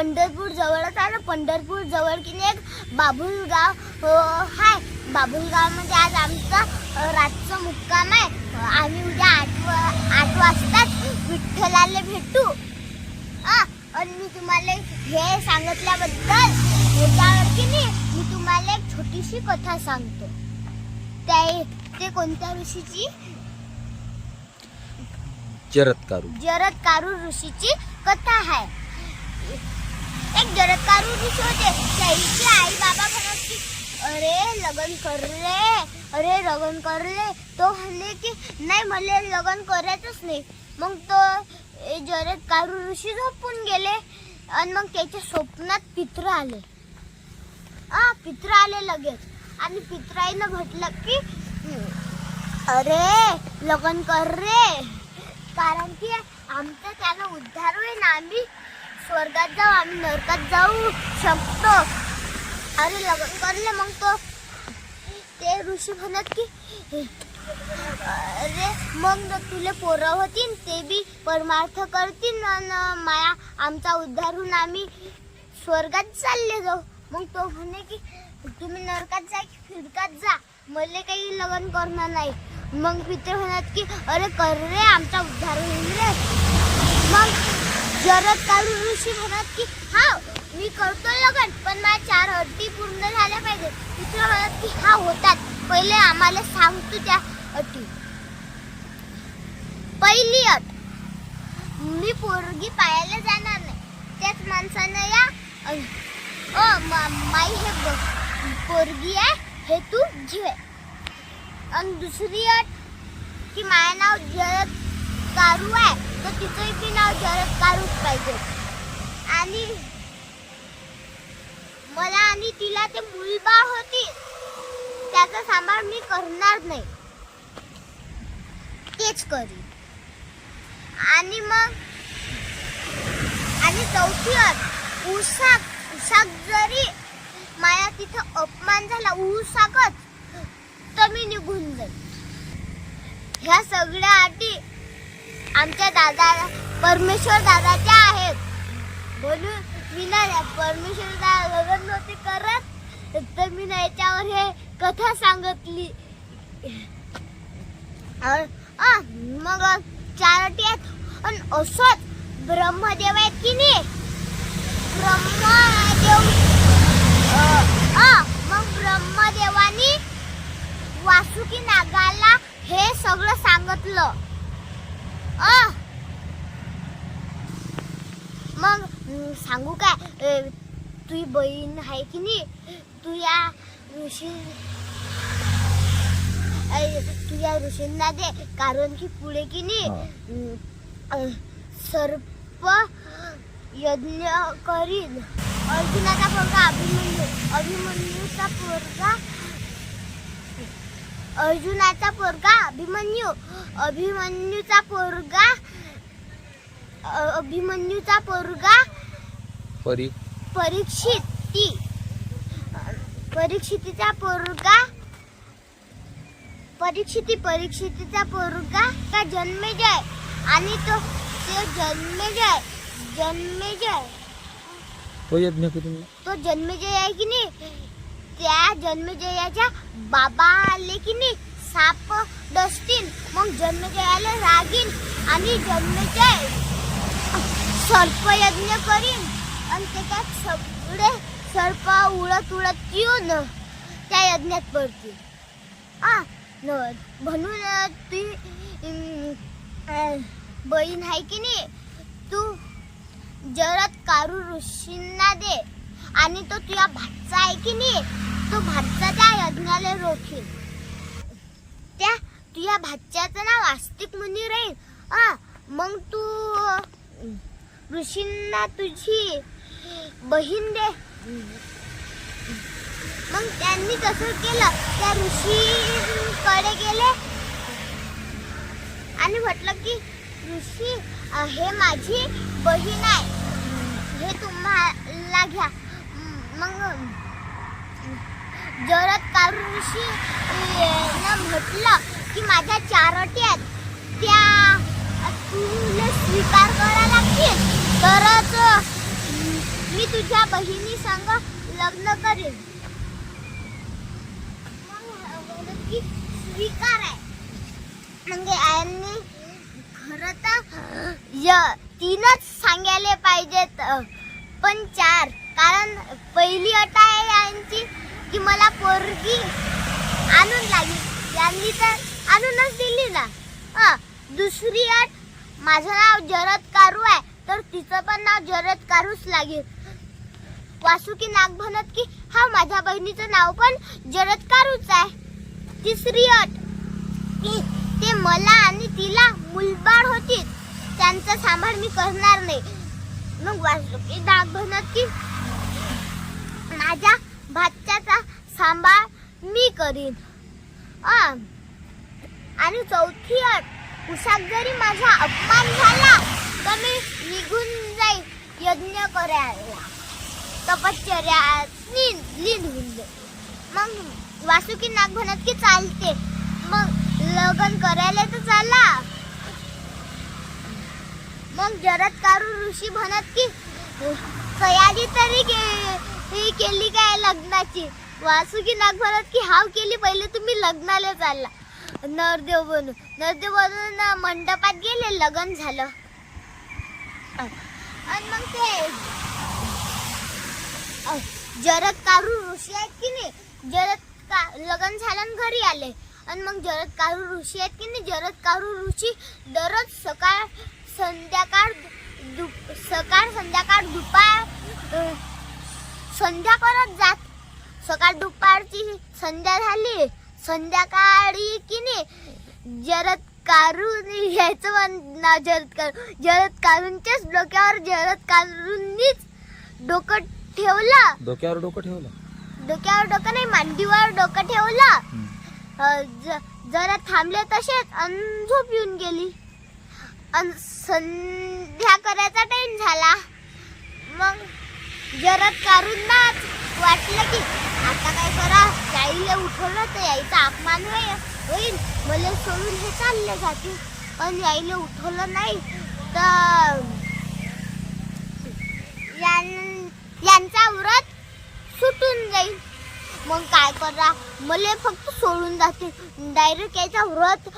पंढरपूर जवळच आहे ना? पंढरपूर जवळ की नाही एक बाबुलगाव अ, हाय. बाबुलगावमध्ये आज आमचा रातचा मुक्काम आहे. आम्ही उद्या आठ आठ वाजताच विठ्ठलाला भेटू. हा आणि मी तुम्हाला हे सांगितल्याबद्दल ह्याच्यावर की नाही मी तुम्हाला एक छोटीशी कथा सांगतो. त्या ते कोणत्या ऋषीची? जरत्कारू. जरद कारू ऋषीची कथा आहे. एक जरद कारू ऋषी होते त्याची आई बाबा म्हणत की अरे लग्न कर रे. अरे लग्न कर रे. तो म्हणले की नाही मला लग्न करायचंच नाही. मग तो जरद कारू ऋषी झोपून गेले आणि मग त्याच्या स्वप्नात पित्र आले. हा पित्र आले लगेच. आणि पित्राईनं म्हटलं की अरे लग्न कर रे. कारण की आमचं त्यानं उद्धार होईल आम्ही स्वर्गात जाऊ आम्ही नरकात जाऊ शकतो. अरे लग्न करले मग तो. ते ऋषी म्हणत की अरे मग तुले पोरं होतीन ते बी परमार्थ करतील आणि माया आमचा उद्धार होऊन आम्ही स्वर्गात चालले जाऊ. मग तो म्हणे की तुम्ही नरकात जा की फिरकात जा. मला काही लग्न करणार नाही. मग पित्र म्हणत की अरे कर रे आमचा उद्धार होईल जरद काळू ऋषी म्हणत की हा मी करतो लग्न पण माझ्या चार अटी पूर्ण झाल्या पाहिजे दुसरं म्हणत की हा होतात. पहिले आम्हाला सांगतो त्या अटी. पहिली अट मी पोरगी पाहायला जाणार नाही. त्याच माणसानं या अ, ओ मा- माई हे बघ पोरगी आहे हे तू घे आणि दुसरी अट की माझं नाव जरद कारू आहे. तर तिचंही बी नाव जरद काढूच पाहिजे. आणि मला आणि तिला ते मुलबा होती त्याचा सांभाळ मी करणार नाही. तेच करी. आणि मग आणि चौथी अट उसाक उसाक जरी माया तिथं अपमान झाला उसाकच तर मी निघून जाईल ह्या सगळ्या अटी आमच्या दादा परमेश्वर दादाच्या आहेत. म्हणून मी ना परमेश्वर दादा लग्न नव्हते करत तर मी ना याच्यावर हे कथा सांगितली. मग चार अटी आहेत. आणि असंच ब्रह्मदेव आहेत की नाही? ब्रह्मदेव मग ब्रह्मदेवानी वासुकी नागाला हे सगळं सांगितलं अ मग अं, सांगू काय? तुझी बहीण आहे की नाही? तू या ऋषी अ, तू या ऋषींना दे कारण की पुढे की नाही सर्प यज्ञ करीन. अर्जुनाचा पोरगा अभिमन्यू अभिमन्यूचा पोरगा अर्जुनाचा पोरगा अभिमन्यू. अभिमन्यूचा पोरगा अभिमन्यूचा पोरगा परी परीक्षिती परीक्षितीचा पोरगा परीक्षिती परीक्षितीचा पोरगा का जन्मेजय आणि तो तो जन्मेजय जन्मेजय तो यज्ञ करून तो जन्मेजय आहे की नाही? त्या जन्मेजयाच्या बाबा आले की नाही? साप डसतील मग जन्मेजयाला रागीन आणि जन्मेजय सर्पयज्ञ करीन. आणि त्याच्यात सगळे सर्प उडत उडत येऊन त्या यज्ञात पडतील. आ न म्हणून ती बहीण आहे की नाही तू जरद कारू ऋषींना दे. आणि तो तुझा भाचा आहे की नाही तो भातचा त्या यज्ञाला रोखील त्या तुझ्या भाच्याचं नाव आस्तिक मुनी राहील मग तू ऋषींना तुझी बहीण दे मग त्यांनी तसं केलं? त्या ऋषीकडे गेले. आणि म्हटलं की ऋषी हे माझी बहीण आहे. हे तुम्हाला घ्या. मग जरत कारू ऋषी म्हटलं की माझ्या चारटी आहेत. त्या तुला स्वीकार करा लागतील तरच अं, मी तुझ्या बहिणी संग लग्न करेन. स्वीकार आहे. म्हणजे आयांनी खरं तर य- तीनच सांगायला पाहिजेत. पण चार. कारण पहिली अट आहे यांची की मला पोरगी आणून लागली. यांनी तर आणूनच दिली ना. हा दुसरी अट माझं नाव जरद कारू आहे. तर तिचं पण नाव जरद कारूच लागेल. वासुकी नाग म्हणत की हा माझ्या बहिणीचं नाव पण जरद आहे. तिसरी अट की ते मला आणि तिला मुलबाळ होती त्यांचा सांभाळ मी करणार नाही. मग वासुकी नाग म्हणत की माझ्या भाच्याचा सांभाळ मी करीन. आणि चौथी अट उसाक जरी माझा अपमान झाला तर मी निघून जाईल यज्ञ करायला. तपश्चर्या लीन होऊन मग वासुकी नाग म्हणत की चालते. मग लग्न करायला तर चाला. मग जरत कारू ऋषी म्हणत की तयारी तरी के- केली काय लग्नाची? वासुकी नाग म्हणत की हाव केली पहिले तुम्ही लग्नाला चालला. नरदेव बनून नरदेव बनून मंडपात गेले लग्न झालं. आणि मग ते जरद कारू ऋषी आहेत की नाही? जरद का लग्न झालं घरी आले. आणि मग जरद कारू ऋषी आहेत की नाही? जरद कारू ऋषी दररोज सकाळ संध्याकाळ दुप सकाळ संध्याकाळ दुपार संध्या करत जात. सकाळ दुपारची संध्या झाली. संध्याकाळी की नाही? जरद कारून यायचं पण जरद कारू जरद कारूंच्याच डोक्यावर जरद कारूंनीच डोकं ठेवलं. डोक्यावर डोकं ठेवलं? डोक्यावर डोकं नाही मांडीवर डोकं ठेवलं. अ, ज- जरा थांबले तसेच अन झोप येऊन गेली. अन संध्या करायचा टाइम झाला. मग जरा काढून नाच वाटलं की आता काय करा? याईला उठवलं तर याईचा अपमान होईल होईल. मला सोडून हे चालले जातील. पण याईला उठवलं नाही तर यां- यांचा व्रत सुटून जाईल. मग काय करा? मला फक्त सोडून जाते. डायरेक्ट याचा व्रत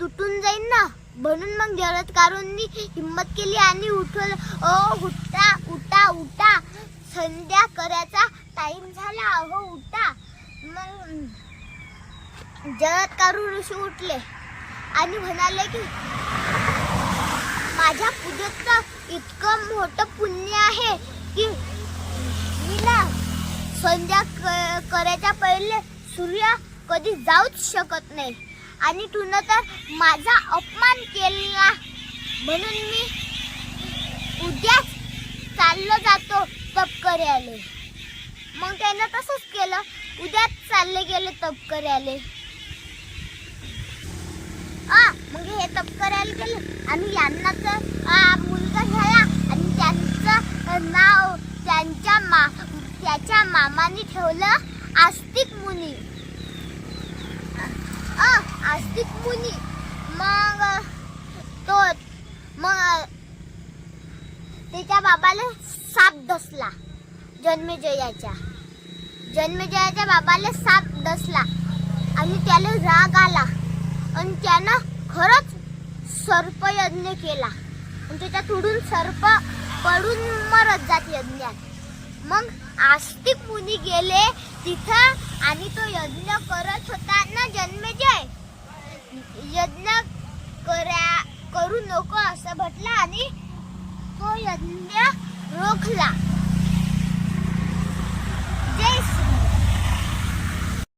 तुटून जाईल ना? म्हणून मग जरद कारूंनी हिंमत केली आणि उठल. ओ उठा उठा उठा. संध्या करायचा टाइम झाला. अहो उठा. मग जरद कारू ऋषी उठले आणि म्हणाले की माझ्या पूजेचं इतकं मोठं पुण्य आहे की मी ना संध्या क- करायच्या पहिले सूर्य कधी जाऊच शकत नाही. आणि तून तर माझा अपमान केला. म्हणून मी उद्याच चाललो जातो तप करायला. मग त्यानं तसंच केलं. उद्याच चालले गेले तप करायला. मग हे तप करायला गेले. आणि यांना तर मुलगा झाला. आणि त्यांचं नाव त्यांच्या मा त्याच्या मामाने ठेवलं आस्तिक मुनी. अ, आस्तिक मुनी. मग तो मग त्याच्या बाबाला साप दसला जन्मेजयाच्या जन्मेजयाच्या बाबाला साप दसला आणि त्याला राग आला. आणि त्यानं खरंच सर्प यज्ञ केला. आणि त्याच्या तुडून सर्प पडून मरत जात यज्ञात. मग आस्तिक मुनी गेले तिथं आणि तो यज्ञ करत होता ना जन्मेजय. यज्ञ करा करू नको असं म्हटलं आणि तो यज्ञ रोखला. जय